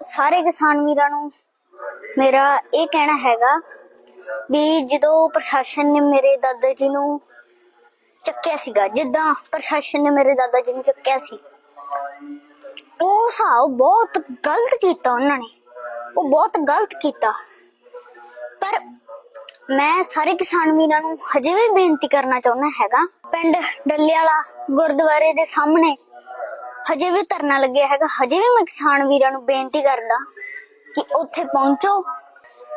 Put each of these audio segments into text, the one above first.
ਸਾਰੇ ਕਿਸਾਨ ਵੀਰਾਂ ਨੂੰ ਮੇਰਾ ਇਹ ਕਹਿਣਾ ਹੈਗਾ ਵੀ ਜਦੋਂ ਪ੍ਰਸ਼ਾਸਨ ਨੇ ਮੇਰੇ ਦਾਦਾ ਜੀ ਨੂੰ ਚੱਕਿਆ ਸੀਗਾ, ਜਿੱਦਾਂ ਪ੍ਰਸ਼ਾਸਨ ਨੇ ਮੇਰੇ ਦਾਦਾ ਜੀ ਨੂੰ ਚੱਕਿਆ ਸੀ, ਉਹ ਹਿਸਾਬ ਬਹੁਤ ਗਲਤ ਕੀਤਾ ਉਹਨਾਂ ਨੇ, ਉਹ ਬਹੁਤ ਗਲਤ ਕੀਤਾ। ਪਰ ਮੈਂ ਸਾਰੇ ਕਿਸਾਨ ਵੀਰਾਂ ਨੂੰ ਹਜੇ ਵੀ ਬੇਨਤੀ ਕਰਨਾ ਚਾਹੁੰਦਾ ਹੈਗਾ, ਪਿੰਡ ਡੱਲੇ ਵਾਲਾ ਗੁਰਦੁਆਰੇ ਦੇ ਸਾਹਮਣੇ ਹਜੇ ਵੀ ਧਰਨਾ ਲੱਗਿਆ ਹੈਗਾ ਹਜੇ ਵੀ ਮੈਂ ਕਿਸਾਨ ਵੀਰਾਂ ਨੂੰ ਬੇਨਤੀ ਕਰਦਾ ਕਿ ਉੱਥੇ ਪਹੁੰਚੋ।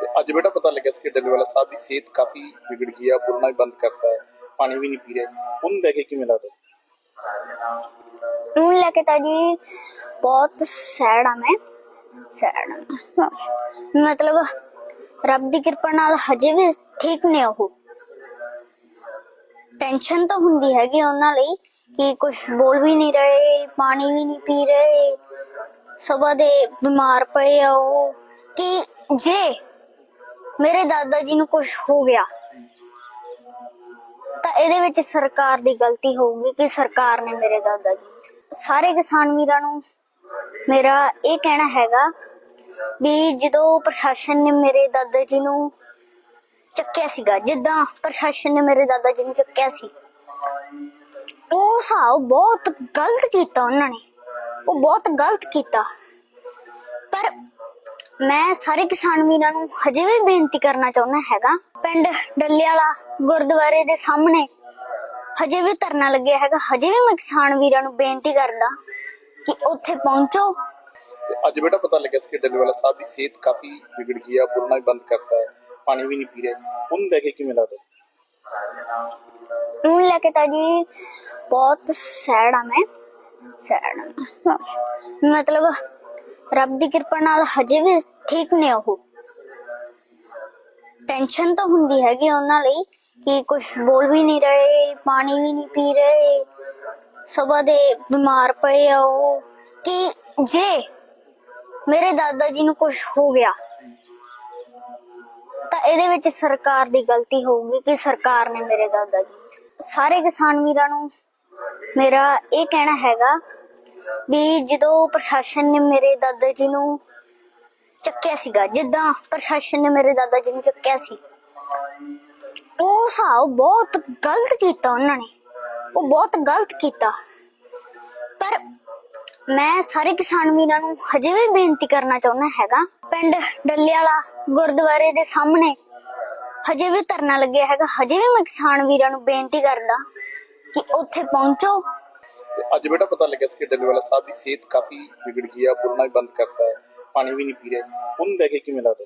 ਤੇ ਅੱਜ ਬੇਟਾ ਪਤਾ ਲੱਗਿਆ ਸੀ ਕਿ ਡੱਲੇਵਾਲਾ ਸਾਹਿਬ ਦੀ ਸਿਹਤ ਕਾਫੀ ਵਿਗੜ ਗਈ ਆ ਬੋਲਣਾ ਵੀ ਬੰਦ ਕਰਤਾ ਹੈ ਪਾਣੀ ਵੀ ਨਹੀਂ ਪੀ ਰਹੇ। ਉਹਨੂੰ ਲੈ ਕੇ ਕਿਵੇਂ ਲੱਗਦਾ? ਨੂੰ ਲੈ ਕੇ ਤਾਂ ਜੀ ਬਹੁਤ ਸੈਡ ਆ ਮੈਂ। ਸੈਡ ਮਤਲਬ ਰੱਬ ਦੀ ਕਿਰਪਾ ਨਾਲ ਹਜੇ ਵੀ ਠੀਕ ਨੇ ਉਹ। ਟੈਨਸ਼ਨ ਤਾਂ ਹੁੰਦੀ ਹੈਗੀ ਉਹਨਾਂ ਲਈ। ਕਿ ਕੁਝ ਬੋਲ ਵੀ ਨਹੀਂ ਰਹੇ, ਪਾਣੀ ਵੀ ਨਹੀਂ ਪੀ ਰਹੇ ਸਵੇਰ ਦੇ ਬਿਮਾਰ ਪਏ ਆ ਉਹ। ਕਿ ਜੇ ਮੇਰੇ ਦਾਦਾ ਜੀ ਨੂੰ ਕੁਝ ਹੋ ਗਿਆ, ਤਾਂ ਇਹਦੇ ਵਿੱਚ ਸਰਕਾਰ ਦੀ ਗਲਤੀ ਹੋਊਗੀ ਕਿ ਸਰਕਾਰ ਨੇ ਮੇਰੇ ਦਾਦਾ ਜੀ ਸਾਰੇ ਕਿਸਾਨ ਵੀਰਾਂ ਨੂੰ ਮੇਰਾ ਇਹ ਕਹਿਣਾ ਹੈਗਾ ਵੀ ਜਦੋਂ ਪ੍ਰਸ਼ਾਸਨ ਨੇ ਮੇਰੇ ਦਾਦਾ ਜੀ ਨੂੰ ਚੱਕਿਆ ਸੀਗਾ, ਜਿੱਦਾਂ ਪ੍ਰਸ਼ਾਸਨ ਨੇ ਮੇਰੇ ਦਾਦਾ ਜੀ ਨੂੰ ਚੱਕਿਆ ਸੀ ਉਹ ਹਿਸਾਬ ਬਹੁਤ ਗਲਤ ਕੀਤਾ ਉਹਨਾਂ ਨੇ। ਉਹ ਬਹੁਤ ਗਲਤ ਕੀਤਾ। ਪਰ ਮੈਂ ਸਾਰੇ ਕਿਸਾਨ ਵੀਰਾਂ ਨੂੰ ਹਜੇ ਵੀ ਬੇਨਤੀ ਕਰਨਾ ਚਾਹੁੰਦਾ ਹੈਗਾ ਪਿੰਡ ਡੱਲੇ ਵਾਲਾ ਗੁਰਦੁਆਰੇ ਦੇ ਸਾਹਮਣੇ ਹਜੇ ਵੀ ਧਰਨਾ ਲੱਗਿਆ ਹੈਗਾ। ਹਜੇ ਵੀ ਮੈਂ ਕਿਸਾਨ ਵੀਰਾਂ ਨੂੰ ਬੇਨਤੀ ਕਰਦਾ ਕਿ ਉੱਥੇ ਪਹੁੰਚੋ। ਅੱਜ ਬੇਟਾ ਪਤਾ ਲੱਗਿਆ ਸੀ ਕਿ ਡੱਲੇਵਾਲਾ ਸਾਹਿਬ ਦੀ ਸਿਹਤ ਕਾਫੀ ਵਿਗੜ ਗਈ ਆ ਬੋਲਣਾ ਵੀ ਬੰਦ ਕਰਤਾ ਹੈ ਪਾਣੀ ਵੀ ਨਹੀਂ ਪੀ ਰਹੇ। ਉਹਨੂੰ ਲੈ ਕੇ ਕਿਵੇਂ ਲੱਗਦਾ? ਨੂੰ ਲੈ ਕੇ ਤਾਂ ਜੀ ਬਹੁਤ ਸੈਡ ਆ ਮੈਂ। ਸੈਡ ਮਤਲਬ ਰੱਬ ਦੀ ਕਿਰਪਾ ਨਾਲ ਹਜੇ ਵੀ ਠੀਕ ਨੇ ਉਹ। ਟੈਨਸ਼ਨ ਤਾਂ ਹੁੰਦੀ ਹੈਗੀ ਉਹਨਾਂ ਲਈ ਕਿ ਕੁਝ ਬੋਲ ਵੀ ਨਹੀਂ ਰਹੇ, ਪਾਣੀ ਵੀ ਨਹੀਂ ਪੀ ਰਹੇ ਸਵੇਰ ਦੇ ਬਿਮਾਰ ਪਏ ਆ ਉਹ। ਕਿ ਜੇ ਮੇਰੇ ਦਾਦਾ ਜੀ ਨੂੰ ਕੁਝ ਹੋ ਗਿਆ, ਤਾਂ ਇਹਦੇ ਵਿੱਚ ਸਰਕਾਰ ਦੀ ਗਲਤੀ ਹੋਊਗੀ ਕਿ ਸਰਕਾਰ ਨੇ ਮੇਰੇ ਦਾਦਾ ਜੀ ਸਾਰੇ ਕਿਸਾਨ ਵੀਰਾਂ ਨੂੰ ਮੇਰਾ ਇਹ ਕਹਿਣਾ ਹੈਗਾ ਵੀ ਜਦੋਂ ਪ੍ਰਸ਼ਾਸਨ ਨੇ ਮੇਰੇ ਦਾਦਾ ਜੀ ਨੂੰ ਚੱਕਿਆ ਸੀਗਾ, ਜਿੱਦਾਂ ਪ੍ਰਸ਼ਾਸਨ ਨੇ ਮੇਰੇ ਦਾਦਾ ਜੀ ਨੂੰ ਚੱਕਿਆ ਸੀ, ਉਹ ਹਿਸਾਬ ਬਹੁਤ ਗਲਤ ਕੀਤਾ ਉਹਨਾਂ ਨੇ, ਉਹ ਬਹੁਤ ਗਲਤ ਕੀਤਾ। ਪਰ ਮੈਂ ਸਾਰੇ ਕਿਸਾਨ ਵੀਰਾਂ ਨੂੰ ਹਜੇ ਵੀ ਬੇਨਤੀ ਕਰਨਾ ਚਾਹੁੰਦਾ ਹੈਗਾ, ਪਿੰਡ ਡੱਲੇ ਵਾਲਾ ਗੁਰਦੁਆਰੇ ਦੇ ਸਾਹਮਣੇ ਹਜੇ ਵੀ ਧਰਨਾ ਲੱਗਿਆ ਹੈਗਾ, ਹਜੇ ਵੀ ਮੈਂ ਕਿਸਾਨ ਵੀਰਾਂ ਨੂੰ ਬੇਨਤੀ ਕਰਦਾ ਕਿ ਉੱਥੇ ਪਹੁੰਚੋ। ਅੱਜ ਬੇਟਾ ਪਤਾ ਲੱਗਿਆ ਸੀ ਕਿ ਡੱਲੇਵਾਲਾ ਸਾਹਿਬ ਦੀ ਸਿਹਤ ਕਾਫੀ ਵਿਗੜ ਗਈ ਆ ਬੋਲਣਾ ਵੀ ਬੰਦ ਕਰਤਾ ਹੈ ਪਾਣੀ ਵੀ ਨਹੀਂ ਪੀ ਰਹੇ। ਉਹਨੂੰ ਲੈ ਕੇ ਕਿਵੇਂ ਲੱਗਦਾ?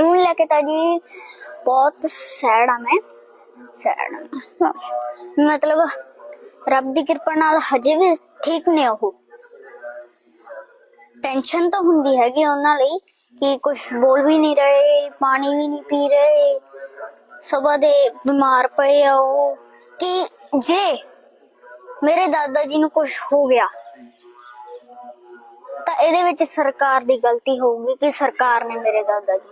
ਨੂੰ ਲੈ ਕੇ ਤਾਂ ਜੀ ਬਹੁਤ ਸੈਡ ਆ ਮੈਂ। ਸੈਡ ਆ ਮਤਲਬ ਰੱਬ ਦੀ ਕਿਰਪਾ ਨਾਲ ਹਜੇ ਵੀ ਠੀਕ ਨੇ ਉਹ। ਟੈਨਸ਼ਨ ਤਾਂ ਹੁੰਦੀ ਹੈਗੀ ਉਹਨਾਂ ਲਈ ਕਿ ਕੁਝ ਬੋਲ ਵੀ ਨਹੀਂ ਰਹੇ ਪਾਣੀ ਵੀ ਨਹੀਂ ਪੀ ਰਹੇ। ਸਵੇਰ ਦੇ ਬਿਮਾਰ ਪਏ ਆ ਉਹ, ਕਿ ਜੇ ਮੇਰੇ ਦਾਦਾ ਜੀ ਨੂੰ ਕੁਝ ਹੋ ਗਿਆ, ਤਾਂ ਇਹਦੇ ਵਿੱਚ ਸਰਕਾਰ ਦੀ ਗਲਤੀ ਹੋਊਗੀ ਕਿ ਸਰਕਾਰ ਨੇ ਮੇਰੇ ਦਾਦਾ ਜੀ